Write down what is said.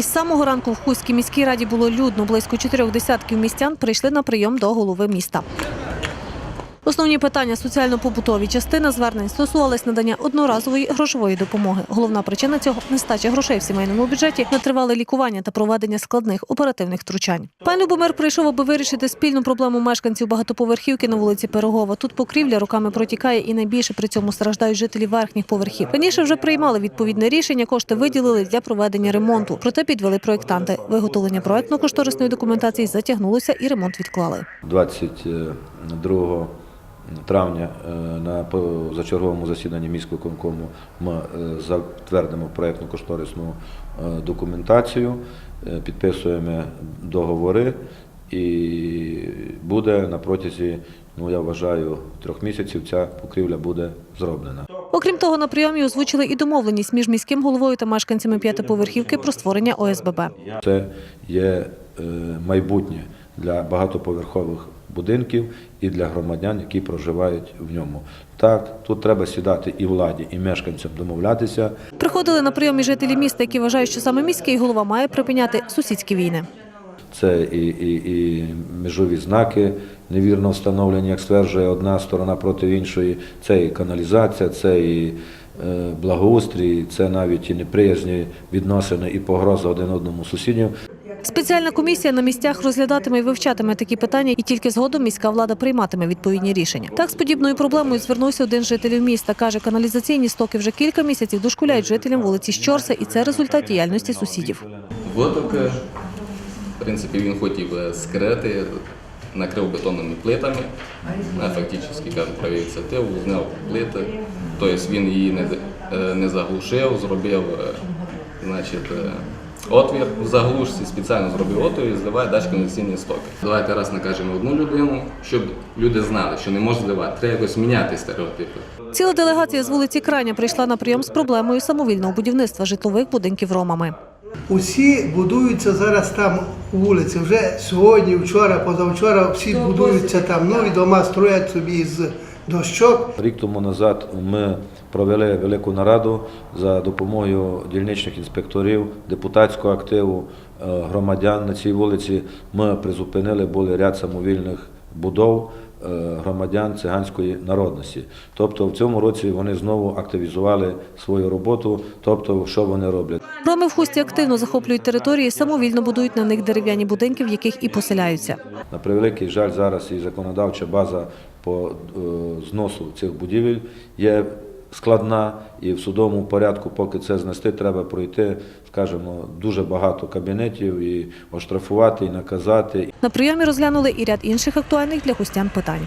Із самого ранку в Хуській міській раді було людно. Близько чотирьох десятків містян прийшли на прийом до голови міста. Основні питання соціально-побутові частина звернень стосувались надання одноразової грошової допомоги. Головна причина цього нестача грошей в сімейному бюджеті на тривале лікування та проведення складних оперативних втручань. Пан Любомир прийшов, аби вирішити спільну проблему мешканців багатоповерхівки на вулиці Пирогова. Тут покрівля роками протікає і найбільше при цьому страждають жителі верхніх поверхів. Раніше вже приймали відповідне рішення, кошти виділили для проведення ремонту. Проте підвели проєктанти. Виготовлення проектно-кошторисної документації затягнулося і ремонт відклали. 22 травня е, на позачерговому засіданні міського конкому ми е, затвердимо проєктно-кошторисну е, документацію, підписуємо договори і буде на протязі, ну я вважаю, трьох місяців ця покрівля буде зроблена. Окрім того, на прийомі озвучили і домовленість між міським головою та мешканцями п'ятиповерхівки про створення ОСББ. Це є майбутнє для багатоповерхових будинків і для громадян, які проживають в ньому. Так, тут треба сідати і владі, і мешканцям домовлятися. Приходили на прийом і жителі міста, які вважають, що саме міський голова має припиняти сусідські війни. Це і, і, і межові знаки невірно встановлені, як стверджує одна сторона проти іншої. Це і каналізація, це і е, благоустрій, це навіть і неприязні відносини і погроза один одному сусідів. Спеціальна комісія на місцях розглядатиме і вивчатиме такі питання, і тільки згодом міська влада прийматиме відповідні рішення. Так з подібною проблемою звернувся один з жителів міста. каже, каналізаційні стоки вже кілька місяців дошкуляють жителям вулиці Щорса, і це результат діяльності сусідів. Витоки, в принципі, він хотів скрити, накрив бетонними плитами, фактично, кажуть, праві ініціативу, зняв плити. Тобто він її не, е, не заглушив, зробив е, значить, е, отвір в заглушці, спеціально зробив отвір і зливає далі каналізаційні стоки. Давайте раз накажемо одну людину, щоб люди знали, що не може зливати. Треба якось міняти стереотипи. Ціла делегація з вулиці Краня прийшла на прийом з проблемою самовільного будівництва житлових будинків ромами. Усі будуються зараз там у вулиці. Вже сьогодні, вчора, позавчора всі будуються там. Нові дома строять собі з дощок. Рік тому назад ми провели велику нараду за допомогою дільничних інспекторів, депутатського активу, е, громадян на цій вулиці. Ми призупинили були ряд самовільних будов громадян циганської народності. Тобто в цьому році вони знову активізували свою роботу. Тобто, що вони роблять? Роми в хусті активно захоплюють території, самовільно будують на них дерев'яні будинки, в яких і поселяються. На превеликий жаль, зараз і законодавча база по е, зносу цих будівель є складна, і в судовому порядку, поки це знести, треба пройти, скажімо, дуже багато кабінетів і оштрафувати, і наказати. На прийомі розглянули і ряд інших актуальних для гостян питань.